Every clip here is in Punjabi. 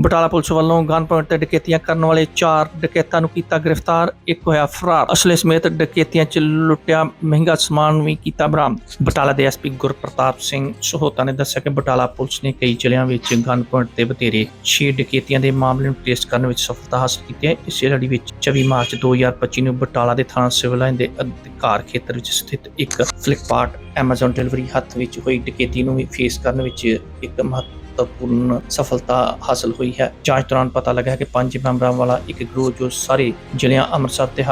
ਬਟਾਲਾ ਪੁਲਿਸ ਵੱਲੋਂ ਗਨ ਪੁਆਇੰਟ ਤੇ ਡਕੈਤੀਆਂ ਕਰਨ ਵਾਲੇ 4 ਡਕੈਤਾਂ ਨੂੰ ਕੀਤਾ ਗ੍ਰਿਫਤਾਰ, ਇੱਕ ਹੋਇਆ ਫਰਾਰ। ਅਸਲੇ ਸਮੇਤ ਡਕੈਤੀਆਂ 'ਚ ਲੁੱਟਿਆ ਮਹਿੰਗਾ ਸਮਾਨ ਵੀ ਕੀਤਾ ਬਰਾਮਦ। ਬਟਾਲਾ ਦੇ ਐਸਪੀ ਗੁਰਪ੍ਰਤਾਪ ਸਿੰਘ ਸਹੋਤਾ ਨੇ ਦੱਸਿਆ ਕਿ ਬਟਾਲਾ ਪੁਲਿਸ ਨੇ ਕਈ ਜ਼ਿਲ੍ਹਿਆਂ ਵਿੱਚ ਗਨ ਪੁਆਇੰਟ ਤੇ ਬਤੇਰੇ 6 ਡਕੈਤੀਆਂ ਦੇ ਮਾਮਲੇ ਨੂੰ ਟ੍ਰੇਸ ਕਰਨ ਵਿੱਚ ਸਫਲਤਾ ਹਾਸਲ ਕੀਤੀ ਹੈ। ਇਸੇ ਲੜੀ ਵਿੱਚ 24 ਮਾਰਚ 2025 ਨੂੰ ਬਟਾਲਾ ਦੇ ਥਾਣਾ ਸਿਵਲ ਲਾਈਨ ਦੇ ਅਧਿਕਾਰ ਖੇਤਰ ਵਿੱਚ ਸਥਿਤ ਇੱਕ ਫਲਿੱਪਕਾਰਟ Amazon ਡਿਲੀਵਰੀ ਹੱਥ ਵਿੱਚ ਹੋਈ ਡਕੈਤੀ ਨੂੰ ਵੀ ਫੇਸ ਕਰਨ ਵਿੱਚ ਇੱਕ ਮਹੱਤਵ ਮਹੱਤਵਪੂਰਨ ਸਫਲਤਾ ਹਾਸਲ ਹੋਈ ਹੈ। ਜਾਂਚ ਦੌਰਾਨ ਪਤਾ ਲੱਗਾ ਹੈ ਕਿ ਪੰਜ ਮੈਂਬਰਾਂ ਵਾਲਾ ਇੱਕ ਗਰੋਹ ਜੋ ਸਾਰੇ ਜ਼ਿਲ੍ਹਿਆਂ ਅੰਮ੍ਰਿਤਸਰ ਤੇ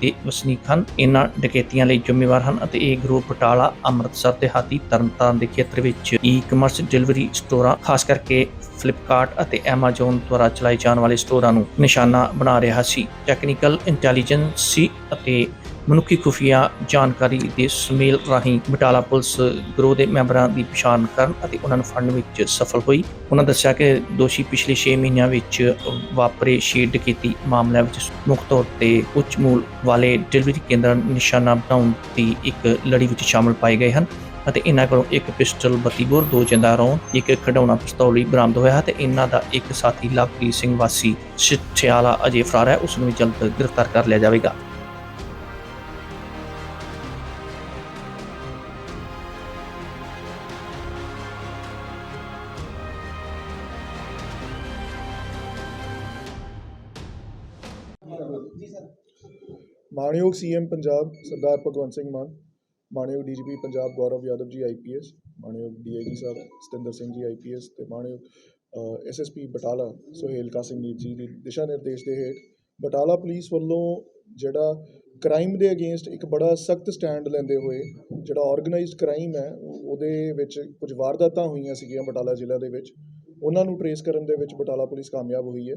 ਦੇ ਵਸਨੀਕ ਹਨ ਇਹਨਾਂ ਡਕੈਤੀਆਂ ਲਈ ਜ਼ਿੰਮੇਵਾਰ ਹਨ ਅਤੇ ਇਹ ਗਰੋਹ ਬਟਾਲਾ ਅੰਮ੍ਰਿਤਸਰ ਤੇ ਤਰਨਤਾਰਨ ਦੇ ਖੇਤਰ ਵਿੱਚ ਈ-ਕਮਰਸ ਡਿਲੀਵਰੀ ਸਟੋਰਾਂ ਖਾਸ ਕਰਕੇ ਫਲਿੱਪਕਾਰਟ ਅਤੇ Amazon ਦੁਆਰਾ ਚਲਾਏ ਜਾਣ ਵਾਲੇ ਸਟੋਰਾਂ ਨੂੰ ਨਿਸ਼ਾਨਾ ਬਣਾ ਰਿਹਾ ਸੀ। ਟੈਕਨੀਕਲ ਇੰਟੈਲੀਜੈਂਸੀ ਅਤੇ ਮਨੁੱਖੀ ਖੁਫੀਆ ਜਾਣਕਾਰੀ ਦੇ ਸੁਮੇਲ ਰਾਹੀਂ ਬਟਾਲਾ ਪੁਲਿਸ ਗਰੋਹ ਦੇ ਮੈਂਬਰਾਂ ਦੀ ਪਛਾਣ ਕਰਨ ਅਤੇ ਉਹਨਾਂ ਨੂੰ ਫੜਨ ਵਿੱਚ ਸਫਲ ਹੋਈ। ਉਹਨਾਂ ਦੱਸਿਆ ਕਿ ਦੋਸ਼ੀ ਪਿਛਲੇ 6 ਮਹੀਨਿਆਂ ਵਿੱਚ ਵਾਪਰੇ ਸ਼ੇਡ ਕੀਤੀ ਮਾਮਲਿਆਂ ਵਿੱਚ ਮੁੱਖ ਤੌਰ ਤੇ ਉੱਚ ਮੂਲ ਵਾਲੇ ਡਿਲੀਵਰੀ ਕੇਂਦਰ ਨਿਸ਼ਾਨਾ ਬਣਾਉਣ ਦੀ ਇੱਕ ਲੜੀ ਵਿੱਚ ਸ਼ਾਮਲ ਪਾਏ ਗਏ ਹਨ ਅਤੇ ਇਹਨਾਂ ਕੋਲੋਂ ਇੱਕ ਪਿਸਟਲ 32 ਬੋਰ, ਦੋ ਜਿੰਦਾ ਰੌਂ, ਇੱਕ ਖਿਡੌਣਾ ਪਿਸਤੌਲ ਵੀ ਬਰਾਮਦ ਹੋਇਆ ਹੈ ਤੇ ਇਹਨਾਂ ਦਾ ਇੱਕ ਸਾਥੀ ਲਵਪ੍ਰੀਤ ਸਿੰਘ ਵਾਸੀ ਸਿੱਠਿਆਲਾ ਅਜੇ ਫਰਾਰ ਹੈ। ਉਸ ਨੂੰ ਵੀ ਜਲਦ ਗ੍ਰਿਫਤਾਰ ਕਰ ਲਿਆ ਜਾਵੇਗਾ। ਮਾਣਯੋਗ ਸੀਐਮ ਪੰਜਾਬ ਸਰਦਾਰ ਭਗਵੰਤ ਸਿੰਘ ਮਾਨ, ਮਾਣਯੋਗ ਡੀਜੀਪੀ ਪੰਜਾਬ ਗੌਰਵ ਯਾਦਵ ਜੀ ਆਈਪੀਐਸ ਮਾਣਯੋਗ ਡੀਆਈਜੀ ਸਾਹਿਬ ਸਤਿੰਦਰ ਸਿੰਘ ਜੀ ਆਈਪੀਐਸ ਤੇ ਮਾਣਯੋਗ ਐਸਐਸਪੀ ਬਟਾਲਾ ਸੁਹੇਲ ਕਾਸਿਮਨੀਤ ਜੀ ਦੀ ਦਿਸ਼ਾ ਨਿਰਦੇਸ਼ ਦੇ ਹੇਠ ਬਟਾਲਾ ਪੁਲਿਸ ਵੱਲੋਂ ਜਿਹੜਾ ਕ੍ਰਾਈਮ ਦੇ ਅਗੇਂਸਟ ਇੱਕ ਬੜਾ ਸਖਤ ਸਟੈਂਡ ਲੈਂਦੇ ਹੋਏ ਜਿਹੜਾ ਆਰਗੇਨਾਈਜ਼ਡ ਕ੍ਰਾਈਮ ਹੈ, ਉਹਦੇ ਵਿੱਚ ਕੁਝ ਵਾਰਦਾਤਾਂ ਹੋਈਆਂ ਸੀਗੀਆਂ ਬਟਾਲਾ ਜ਼ਿਲ੍ਹਾ ਦੇ ਵਿੱਚ, ਉਹਨਾਂ ਨੂੰ ਟਰੇਸ ਕਰਨ ਦੇ ਵਿੱਚ ਬਟਾਲਾ ਪੁਲਿਸ ਕਾਮਯਾਬ ਹੋਈ ਹੈ।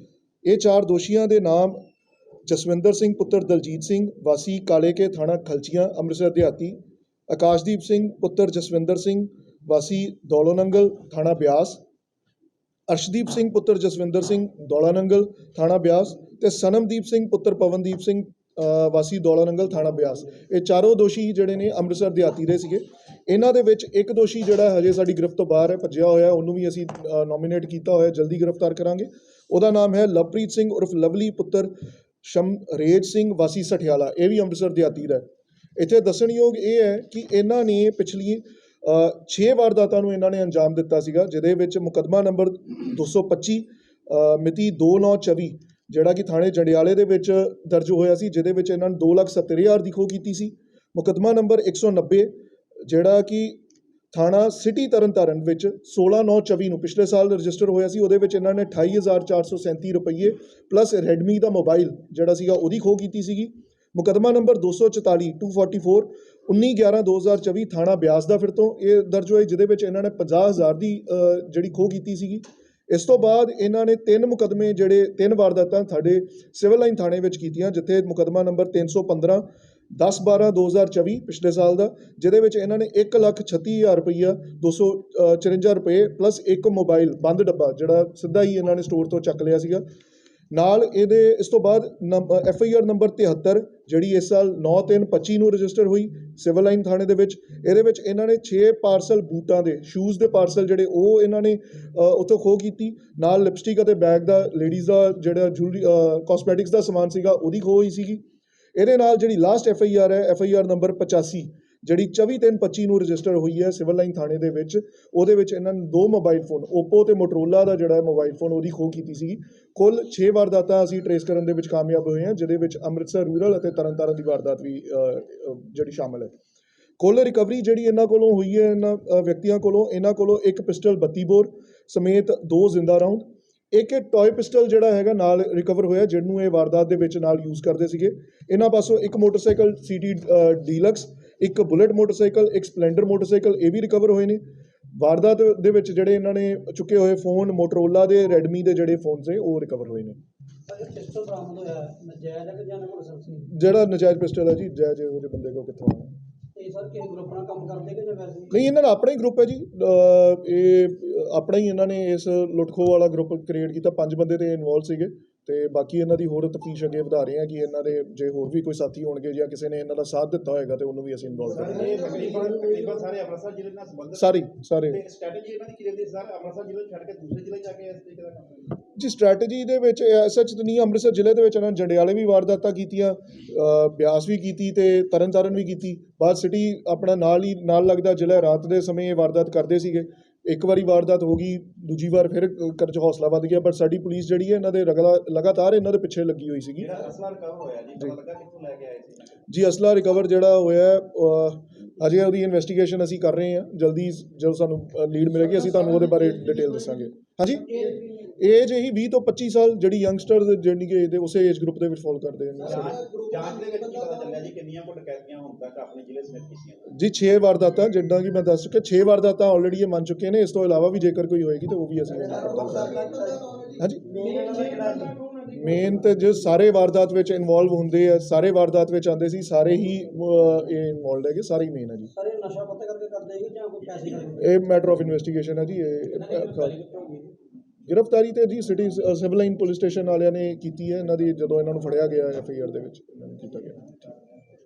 ਇਹ ਚਾਰ ਦੋਸ਼ੀਆਂ ਦੇ ਨਾਮ ਜਸਵਿੰਦਰ ਸਿੰਘ, ਪੁੱਤਰ ਦਲਜੀਤ ਸਿੰਘ, ਵਾਸੀ ਕਾਲੇਕੇ ਥਾਣਾ ਖਲਚੀਆਂ ਅੰਮ੍ਰਿਤਸਰ ਦਿਹਾਤੀ, ਆਕਾਸ਼ਦੀਪ ਸਿੰਘ, ਪੁੱਤਰ ਜਸਵਿੰਦਰ ਸਿੰਘ, ਵਾਸੀ ਦੌਲੋ ਨੰਗਲ ਥਾਣਾ ਬਿਆਸ, ਅਰਸ਼ਦੀਪ ਸਿੰਘ, ਪੁੱਤਰ ਜਸਵਿੰਦਰ ਸਿੰਘ, ਦੌਲਾਨੰਗਲ ਥਾਣਾ ਬਿਆਸ ਤੇ ਸਨਮਦੀਪ ਸਿੰਘ, ਪੁੱਤਰ ਪਵਨਦੀਪ ਸਿੰਘ ਵਾਸੀ ਦੌਲਾ ਨੰਗਲ ਥਾਣਾ ਬਿਆਸ। ਇਹ ਚਾਰੋਂ ਦੋਸ਼ੀ ਜਿਹੜੇ ਨੇ ਅੰਮ੍ਰਿਤਸਰ ਦਿਹਾਤੀ ਦੇ ਸੀਗੇ। ਇਹਨਾਂ ਦੇ ਵਿੱਚ ਇੱਕ ਦੋਸ਼ੀ ਜਿਹੜਾ ਹਜੇ ਸਾਡੀ ਗ੍ਰਿਫਤ ਤੋਂ ਬਾਹਰ ਹੈ, ਭੱਜਿਆ ਹੋਇਆ, ਉਹਨੂੰ ਵੀ ਅਸੀਂ ਨੋਮੀਨੇਟ ਕੀਤਾ ਹੋਇਆ, ਜਲਦੀ ਗ੍ਰਿਫਤਾਰ ਕਰਾਂਗੇ। ਉਹਦਾ ਨਾਮ ਹੈ ਲਵਪ੍ਰੀਤ ਸਿੰਘ ਉਰਫ ਲਵਲੀ ਪੁੱਤਰ ਸ਼ਮਰੇਜ ਸਿੰਘ ਵਾਸੀ ਸਠਿਆਲਾ ਇਹ ਵੀ ਅੰਮ੍ਰਿਤਸਰ ਦਿਹਾਤੀ ਦਾ ਹੈ। ਇੱਥੇ ਦੱਸਣਯੋਗ ਇਹ ਹੈ ਕਿ ਇਹਨਾਂ ਨੇ ਪਿਛਲੀ 6 ਵਾਰਦਾਤਾਂ ਨੂੰ ਇਹਨਾਂ ਨੇ ਅੰਜਾਮ ਦਿੱਤਾ ਸੀਗਾ ਜਿਹਦੇ ਵਿੱਚ ਮੁਕੱਦਮਾ ਨੰਬਰ 225 ਅ, ਮਿਤੀ 2924 ਜਿਹੜਾ ਕਿ ਥਾਣੇ ਜੰਡਿਆਲੇ ਦੇ ਵਿੱਚ ਦਰਜ ਹੋਇਆ ਸੀ ਜਿਹਦੇ ਵਿੱਚ ਇਹਨਾਂ ਨੇ 270000 ਦੀ ਖੋਹ ਕੀਤੀ ਸੀ। ਮੁਕੱਦਮਾ ਨੰਬਰ 190 ਜਿਹੜਾ ਕਿ ਥਾਣਾ ਸਿਟੀ ਤਰਨਤਾਰਨ ਵਿੱਚ 16924 ਨੂੰ ਪਿਛਲੇ ਸਾਲ ਰਜਿਸਟਰ ਹੋਇਆ ਸੀ। ਉਹਦੇ ਵਿੱਚ ਇਹਨਾਂ ਨੇ 28437 ਰੁਪਏ ਪਲੱਸ ਰੈਡਮੀ ਦਾ ਮੋਬਾਈਲ ਜਿਹੜਾ ਸੀਗਾ ਉਹਦੀ ਖੋਹ ਕੀਤੀ ਸੀਗੀ। ਮੁਕੱਦਮਾ ਨੰਬਰ 244 244 19/11/2024 ਥਾਣਾ ਬਿਆਸ ਦਾ ਫਿਰ ਤੋਂ ਇਹ ਦਰਜ ਹੋਇਆ, ਜਿਹਦੇ ਵਿੱਚ ਇਹਨਾਂ ਨੇ 50000 ਦੀ ਜਿਹੜੀ ਖੋਹ ਕੀਤੀ ਸੀਗੀ। ਇਸ ਤੋਂ ਬਾਅਦ ਇਹਨਾਂ ਨੇ ਤਿੰਨ ਮੁਕੱਦਮੇ ਜਿਹੜੇ ਤਿੰਨ ਵਾਰਦਾਤਾਂ ਸਾਡੇ ਸਿਵਲ ਲਾਈਨ ਥਾਣੇ ਵਿੱਚ ਕੀਤੀਆਂ, ਜਿੱਥੇ ਮੁਕੱਦਮਾ ਨੰਬਰ 315 10 12 2024 ਪਿਛਲੇ ਸਾਲ ਦਾ, ਜਿਹਦੇ ਵਿੱਚ ਇਹਨਾਂ ਨੇ 136000 ਰੁਪਈਆ 254 ਰੁਪਏ ਪਲੱਸ ਇੱਕ ਮੋਬਾਈਲ ਬੰਦ ਡੱਬਾ, ਜਿਹੜਾ ਸਿੱਧਾ ਹੀ ਇਹਨਾਂ ਨੇ ਸਟੋਰ ਤੋਂ ਚੱਕ ਲਿਆ ਸੀਗਾ। ਨਾਲ ਇਹਦੇ, ਇਸ ਤੋਂ ਬਾਅਦ ਐਫ ਆਈ ਆਰ ਨੰਬਰ 73 ਜਿਹੜੀ ਇਸ ਸਾਲ 9/3/25 ਨੂੰ ਰਜਿਸਟਰ ਹੋਈ ਸਿਵਲ ਲਾਈਨ ਥਾਣੇ ਦੇ ਵਿੱਚ। ਇਹਦੇ ਵਿੱਚ ਇਹਨਾਂ ਨੇ 6 ਪਾਰਸਲ ਬੂਟਾਂ ਦੇ ਸ਼ੂਜ਼ ਦੇ ਪਾਰਸਲ ਜਿਹੜੇ ਉਹ ਇਹਨਾਂ ਨੇ ਉੱਥੋਂ ਖੋਹ ਕੀਤੀ। ਨਾਲ ਲਿਪਸਟਿਕ ਅਤੇ ਬੈਗ ਦਾ ਲੇਡੀਜ਼ ਦਾ ਜਿਹੜਾ ਜੁਲਰੀ ਕਾਸਮੈਟਿਕਸ ਦਾ ਸਮਾਨ ਸੀਗਾ, ਉਹਦੀ ਖੋਹ ਹੋਈ ਸੀਗੀ। ਇਹਦੇ ਨਾਲ ਜਿਹੜੀ ਲਾਸਟ ਐਫ ਆਈ ਆਰ ਹੈ ਐਫ ਆਈ ਆਰ ਨੰਬਰ 85 ਜਿਹੜੀ 24 ਤਿੰਨ 25 ਨੂੰ ਰਜਿਸਟਰ ਹੋਈ ਹੈ ਸਿਵਲ ਲਾਈਨ ਥਾਣੇ ਦੇ ਵਿੱਚ, ਉਹਦੇ ਵਿੱਚ ਇਹਨਾਂ ਨੇ ਦੋ ਮੋਬਾਈਲ ਫੋਨ Oppo ਤੇ Motorola ਦਾ ਜਿਹੜਾ ਮੋਬਾਈਲ ਫੋਨ ਉਹਦੀ ਖੋਹ ਕੀਤੀ ਸੀ ਕੁੱਲ 6 ਵਾਰਦਾਤਾਂ ਅਸੀਂ ਟਰੇਸ ਕਰਨ ਦੇ ਵਿੱਚ ਕਾਮਯਾਬ ਹੋਏ ਹਾਂ, ਜਿਹਦੇ ਵਿੱਚ ਅੰਮ੍ਰਿਤਸਰ ਰੂਰਲ ਅਤੇ ਤਰਨਤਾਰਨ ਦੀ ਵਾਰਦਾਤ ਵੀ ਜਿਹੜੀ ਸ਼ਾਮਲ ਹੈ। ਕੁੱਲ ਰਿਕਵਰੀ ਜਿਹੜੀ ਇਹਨਾਂ ਕੋਲੋਂ ਹੋਈ ਹੈ, ਇਹਨਾਂ ਵਿਅਕਤੀਆਂ ਕੋਲੋਂ, ਇਹਨਾਂ ਕੋਲੋਂ ਇੱਕ ਪਿਸਟਲ 32 ਬੋਰ, ਸਮੇਤ ਦੋ ਜ਼ਿੰਦਾ ਰਾਉਂਡ ਇੱਕ ਟੌਏ ਪਿਸਟਲ ਜਿਹੜਾ ਹੈਗਾ ਨਾਲ ਰਿਕਵਰ ਹੋਇਆ ਜਿਹਨੂੰ ਇਹ ਵਾਰਦਾਤ ਦੇ ਵਿੱਚ ਨਾਲ ਯੂਜ਼ ਕਰਦੇ ਸੀਗੇ। ਇਹਨਾਂ ਪਾਸੋਂ ਇੱਕ ਮੋਟਰਸਾਈਕਲ ਸੀਟੀ ਡੀਲਕਸ ਇੱਕ ਬੁਲਟ ਮੋਟਰਸਾਈਕਲ ਇੱਕ ਸਪਲੈਂਡਰ ਮੋਟਰਸਾਈਕਲ ਇਹ ਵੀ ਰਿਕਵਰ ਹੋਏ ਨੇ। ਵਾਰਦਾਤ ਦੇ ਵਿੱਚ ਜਿਹੜੇ ਇਹਨਾਂ ਨੇ ਚੁੱਕੇ ਹੋਏ ਫੋਨ ਮੋਟਰੋਲਾ ਦੇ ਰੈਡਮੀ ਦੇ ਜਿਹੜੇ ਫੋਨਸ ਨੇ ਉਹ ਰਿਕਵਰ ਹੋਏ ਨੇ। ਜਿਹੜਾ ਨਜਾਇਜ਼ ਪਿਸਟਲ ਹੈ ਜੀ ਜਾਇਜ਼ ਜਿਹੇ ਬੰਦੇ ਕੋਲ ਕਿੱਥੋਂ ਆਉਣਾ? ਇਹ ਸਰ ਕਿਸੇ ਗਰੁੱਪ ਨਾਲ ਕੰਮ ਕਰਦੇ ਕਿ ਜਾਂ ਵੈਸੇ? ਨਹੀਂ, ਇਹਨਾਂ ਦਾ ਆਪਣਾ ਹੀ ਗਰੁੱਪ ਹੈ ਜੀ। ਅਹ, ਇਹ ਆਪਣਾ ਹੀ ਇਹਨਾਂ ਨੇ ਇਸ ਲੁੱਟਖੋ ਵਾਲਾ ਗਰੁੱਪ ਕ੍ਰੀਏਟ ਕੀਤਾ। ਪੰਜ ਬੰਦੇ ਤੇ ਇਨਵੋਲਵ ਸੀਗੇ। ਤੇ ਬਾਕੀ ਇਹਨਾਂ ਦੀ ਹੋਰ ਤਫਤੀਸ਼ ਅੱਗੇ ਵਧਾ ਰਹੇ ਹਾਂ ਕਿ ਇਹਨਾਂ ਦੇ ਜੇ ਹੋਰ ਵੀ ਕੋਈ ਸਾਥੀ ਹੋਣਗੇ ਜਾਂ ਕਿਸੇ ਨੇ ਇਹਨਾਂ ਦਾ ਸਾਥ ਦਿੱਤਾ ਹੋਏਗਾ ਤੇ ਉਹਨੂੰ ਵੀ ਅਸੀਂ ਇਨਵੋਲਵ ਕਰਾਂਗੇ। ਤਕਰੀਬਨ ਸਾਰੇ ਅੰਮ੍ਰਿਤਸਰ ਜ਼ਿਲ੍ਹੇ ਨਾਲ ਸੰਬੰਧਿਤ ਸਾਰੀ ਸਾਰੇ। ਤੇ ਸਟ੍ਰੈਟਜੀ ਇਹਨਾਂ ਦੀ ਕੀ ਰਹਿੰਦੀ ਸਰ ਅੰਮ੍ਰਿਤਸਰ ਜ਼ਿਲ੍ਹੇ ਛੱਡ ਕੇ ਦੂਸਰੇ ਜ਼ਿਲ੍ਹੇ ਜਾ ਕੇ ਇਸ ਤਰੀਕੇ ਦਾ ਕੰਮ ਜੀ ਸਟ੍ਰੈਟਜੀ ਦੇ ਵਿੱਚ ਸੱਚ ਨਹੀਂ ਅੰਮ੍ਰਿਤਸਰ ਜ਼ਿਲ੍ਹੇ ਦੇ ਵਿੱਚ ਇਹਨਾਂ ਨੇ ਜੰਡਿਆਲੇ ਵੀ ਵਾਰਦਾਤਾਂ ਕੀਤੀਆਂ ਬਿਆਸ ਵੀ ਕੀਤੀ ਤੇ ਤਰਨਤਾਰਨ ਵੀ ਕੀਤੀ। ਬਾਅਦ ਸਿਟੀ ਆਪਣਾ ਨਾਲ ਹੀ ਨਾਲ ਲੱਗਦਾ ਜ਼ਿਲ੍ਹਾ ਰਾਤ ਦੇ ਸਮੇਂ ਇਹ ਵਾਰਦਾਤ ਕਰਦੇ ਸੀਗੇ। ਇੱਕ ਵਾਰੀ ਵਾਰਦਾਤ ਹੋ ਗਈ ਦੂਜੀ ਵਾਰ ਫਿਰ ਕਰ ਚ ਹੌਸਲਾ ਵੱਧ ਗਿਆ ਪਰ ਸਾਡੀ ਪੁਲਿਸ ਜਿਹੜੀ ਹੈ ਇਹਨਾਂ ਦੇ ਰਗਲਾ ਲਗਾਤਾਰ ਇਹਨਾਂ ਦੇ ਪਿੱਛੇ ਲੱਗੀ ਹੋਈ ਸੀਗੀ। ਜਿਹੜਾ ਅਸਲਾ ਰਿਕਵਰ ਹੋਇਆ ਜੀ ਪਤਾ ਲੱਗਾ ਕਿੱਥੋਂ ਲੈ ਕੇ ਆਏ ਸੀ? ਜੀ ਅਸਲਾ ਰਿਕਵਰ ਜਿਹੜਾ ਹੋਇਆ ਅਜੇ ਉਹਦੀ ਇਨਵੈਸਟੀਗੇਸ਼ਨ ਅਸੀਂ ਕਰ ਰਹੇ ਹਾਂ ਜਲਦੀ ਜਦੋਂ ਸਾਨੂੰ ਲੀਡ ਮਿਲੇਗੀ ਅਸੀਂ ਤੁਹਾਨੂੰ ਉਹਦੇ ਬਾਰੇ ਡਿਟੇਲ ਦੱਸਾਂਗੇ। ਹਾਂਜੀ? ਏਜ ਇਹੀ 20 ਤੋਂ 25 ਸਾਲ ਜਿਹੜੀ ਯੰਗਸਟਰ ਜਿਹੜੀ ਕਿ ਇਹਦੇ ਉਸੇ ਏਜ ਗਰੁੱਪ ਦੇ ਵਿੱਚ ਫਾਲ ਕਰਦੇ ਨੇ ਸਾਰੇ। ਜਾਂਚ ਦੇ ਵਿੱਚ ਕੀ ਪਤਾ ਚੱਲਿਆ ਜੀ ਕਿੰਨੀਆਂ ਕੁ ਡਕੈਤੀਆਂ ਹੁਣ ਤੱਕ ਆਪਣੇ ਜ਼ਿਲ੍ਹੇ ਸਮੇਤ ਕੀਤੀਆਂ ਜੀ 6 ਵਾਰਦਾਤਾਂ ਜਿੱਦਾਂ ਕਿ ਮੈਂ ਦੱਸ ਚੁੱਕਿਆ 6 ਵਾਰਦਾਤਾਂ ਆਲਰੇਡੀ ਇਹ ਮੰਨ ਚੁੱਕੇ ਨੇ ਇਸ ਤੋਂ ਇਲਾਵਾ ਵੀ ਜੇਕਰ ਕੋਈ ਹੋਏਗੀ ਤਾਂ ਉਹ ਵੀ ਅਸੀਂ ਹਾਂਜੀ? ਮੇਨ ਤੇ ਜੋ ਸਾਰੇ ਵਾਰਦਾਤ ਵਿੱਚ ਇਨਵੋਲਵ ਹੁੰਦੇ ਆ ਸਾਰੇ ਵਾਰਦਾਤ ਵਿੱਚ ਆਉਂਦੇ ਸੀ ਸਾਰੇ ਹੀ ਇਹ ਇਨਵੋਲਡ ਹੈਗੇ ਸਾਰੇ ਹੀ ਮੇਨ ਹੈ ਜੀ। ਸਰ ਇਹ ਨਸ਼ਾ ਪੱਤੇ ਕਰਕੇ ਕਰਦੇ ਕਿ ਜਾਂ ਕੋਈ ਪੈਸੇ ਇਹ ਮੈਟਰ ਆਫ ਇਨਵੈਸਟੀਗੇਸ਼ਨ ਹੈ ਜੀ ਇਹ ਗ੍ਰਿਫਤਾਰੀ ਤੇ ਜੀ city civil line police station ਵਾਲਿਆਂ ਨੇ ਕੀਤੀ ਹੈ। ਇਹਨਾਂ ਦੀ ਜਦੋਂ ਇਹਨਾਂ ਨੂੰ ਫੜਿਆ ਗਿਆ ਐਫ ਆਈ ਆਰ ਦੇ ਵਿੱਚ, ਇਹਨਾਂ ਨੂੰ ਕੀਤਾ ਗਿਆ।